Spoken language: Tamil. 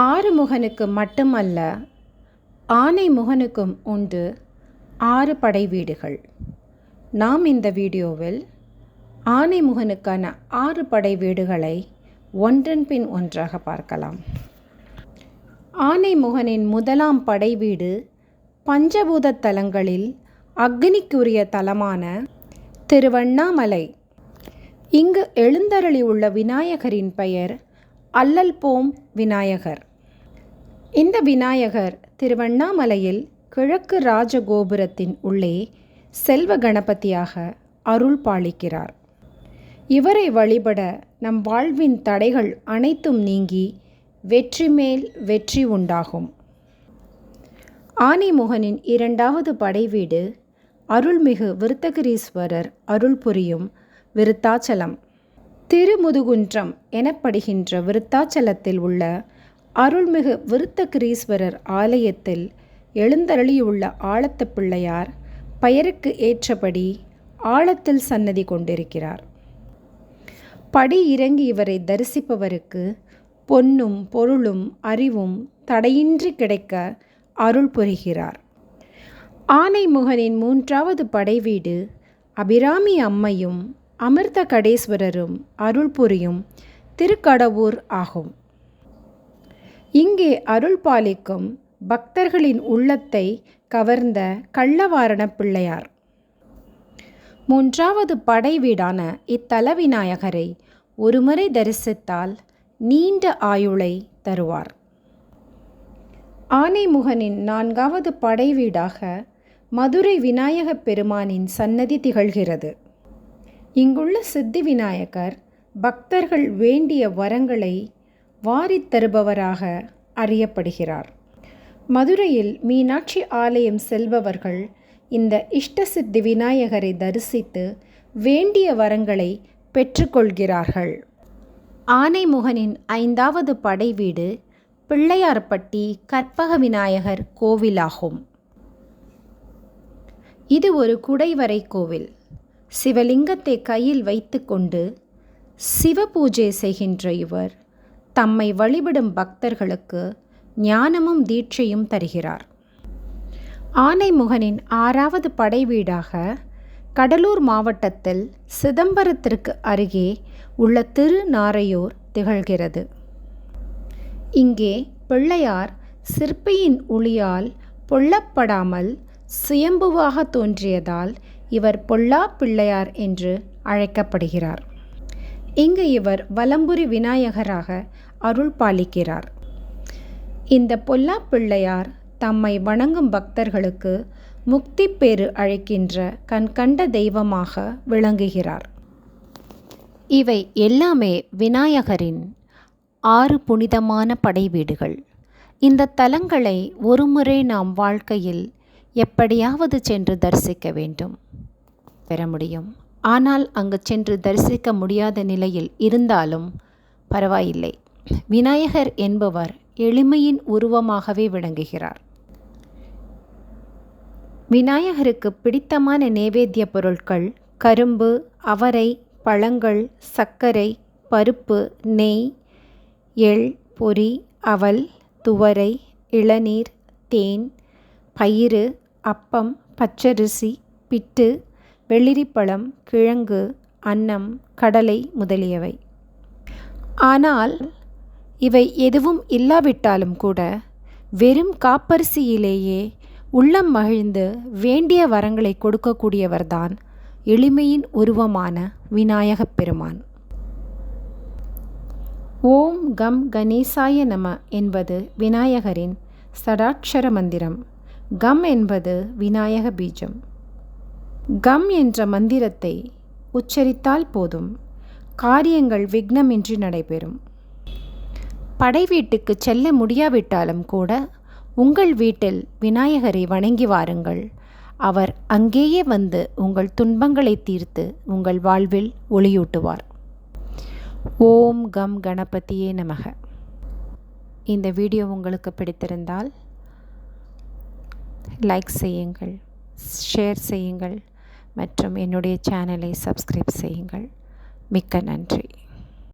ஆறுமுகனுக்கு மட்டுமல்ல ஆனைமுகனுக்கும் உண்டு ஆறு படை வீடுகள். நாம் இந்த வீடியோவில் ஆனைமுகனுக்கான ஆறு படை வீடுகளை ஒன்றன் பின் ஒன்றாக பார்க்கலாம். ஆனைமுகனின் முதலாம் படை வீடு பஞ்சபூத தலங்களில் அக்னிக்குரிய தலமான திருவண்ணாமலை. இங்கு எழுந்தருளி உள்ள விநாயகரின் பெயர் அல்லல்போம் விநாயகர். இந்த விநாயகர் திருவண்ணாமலையில் கிழக்கு ராஜகோபுரத்தின் உள்ளே செல்வ கணபதியாக அருள் பாலிக்கிறார். இவரை வழிபட நம் வாழ்வின் தடைகள் அனைத்தும் நீங்கி வெற்றி மேல் வெற்றி உண்டாகும். ஆனிமுகனின் இரண்டாவது படை வீடு அருள்மிகு விருத்தகிரீஸ்வரர் அருள் புரியும் விருத்தாச்சலம். திருமுதுகுன்றம் எனப்படுகின்ற விருத்தாச்சலத்தில் உள்ள அருள்மிகு விருத்தகிரீஸ்வரர் ஆலயத்தில் எழுந்தருளியுள்ள ஆழத்த பிள்ளையார் பெயருக்கு ஏற்றபடி ஆழத்தில் சன்னதி கொண்டிருக்கிறார். படி இறங்கி இவரை தரிசிப்பவருக்கு பொன்னும் பொருளும் அறிவும் தடையின்றி கிடைக்க அருள் புரிகிறார். ஆனைமுகனின் மூன்றாவது படைவீடு அபிராமி அம்மையும் அமிர்த கடேஸ்வரரும் அருள் புரியும் திருக்கடவூர் ஆகும். இங்கே அருள் பாலிக்கும் பக்தர்களின் உள்ளத்தை கவர்ந்த கள்ளவாரண பிள்ளையார். மூன்றாவது படை வீடான இத்தல விநாயகரை ஒருமுறை தரிசித்தால் நீண்ட ஆயுளை தருவார். ஆனைமுகனின் நான்காவது படை வீடாக மதுரை விநாயகப் பெருமானின் சன்னதி திகழ்கிறது. இங்குள்ள சித்தி விநாயகர் பக்தர்கள் வேண்டிய வரங்களை வாரித் தருபவராக அறியப்படுகிறார். மதுரையில் மீனாட்சி ஆலயம் செல்பவர்கள் இந்த இஷ்டசித்தி விநாயகரை தரிசித்து வேண்டிய வரங்களை பெற்றுக்கொள்கிறார்கள். ஆனைமுகனின் ஐந்தாவது படை வீடு பிள்ளையார்பட்டி கற்பக விநாயகர் கோவிலாகும். இது ஒரு குடைவரை கோவில். சிவலிங்கத்தை கையில் வைத்துக்கொண்டு சிவ பூஜை செய்கின்ற இவர் தம்மை வழிபடும் பக்தர்களுக்கு ஞானமும் தீட்சையும் தருகிறார். ஆனைமுகனின் ஆறாவது படை வீடாக கடலூர் மாவட்டத்தில் சிதம்பரத்திற்கு அருகே உள்ள திருநாரையூர் திகழ்கிறது. இங்கே பிள்ளையார் சிற்பியின் ஒளியால் பொல்லப்படாமல் சுயம்புவாக தோன்றியதால் இவர் பொல்லா பிள்ளையார் என்று அழைக்கப்படுகிறார். இங்கு இவர் வலம்புரி விநாயகராக அருள் பாலிக்கிறார். இந்த பொல்லா பிள்ளையார் தம்மை வணங்கும் பக்தர்களுக்கு முக்தி பேறு அழைக்கின்ற கண்கண்ட தெய்வமாக விளங்குகிறார். இவை எல்லாமே விநாயகரின் ஆறு புனிதமான படை வீடுகள் இந்த தலங்களை ஒருமுறை நாம் வாழ்க்கையில் எப்படியாவது சென்று தரிசிக்க வேண்டும். பெற முடியும். ஆனால் அங்கு சென்று தரிசிக்க முடியாத நிலையில் இருந்தாலும் பரவாயில்லை. விநாயகர் என்பவர் எளிமையின் உருவமாகவே விளங்குகிறார். விநாயகருக்கு பிடித்தமான நேவேத்திய பொருட்கள் கரும்பு அவரை பழங்கள் சர்க்கரை பருப்பு நெய் எள் பொரி அவல் துவரை இளநீர் தேன் பயிறு அப்பம் பச்சரிசி பிட்டு வெள்ளிரிப்பழம் கிழங்கு அன்னம் கடலை முதலியவை. ஆனால் இவை எதுவும் இல்லாவிட்டாலும் கூட வெறும் காப்பரிசியிலேயே உள்ளம் மகிழ்ந்து வேண்டிய வரங்களை கொடுக்கக்கூடியவர்தான் எளிமையின் உருவமான விநாயகப் பெருமான். ஓம் கம் கணேசாய நம என்பது விநாயகரின் சடாட்சர மந்திரம். கம் என்பது விநாயக பீஜம். கம் என்ற மந்திரத்தை உச்சரித்தால் போதும். காரியங்கள் விக்னமின்றி நடைபெறும். படை வீட்டுக்கு செல்ல முடியாவிட்டாலும் கூட உங்கள் வீட்டில் விநாயகரை வணங்கி வாருங்கள். அவர் அங்கேயே வந்து உங்கள் துன்பங்களை தீர்த்து உங்கள் வாழ்வில் ஒளியூட்டுவார். ஓம் கம் கணபதியே நமக. இந்த வீடியோ உங்களுக்கு பிடித்திருந்தால் லைக் செய்யுங்கள் ஷேர் செய்யுங்கள். மற்றும் என்னுடைய சேனலை சப்ஸ்கிரைப் செய்யுங்கள். மிக்க நன்றி.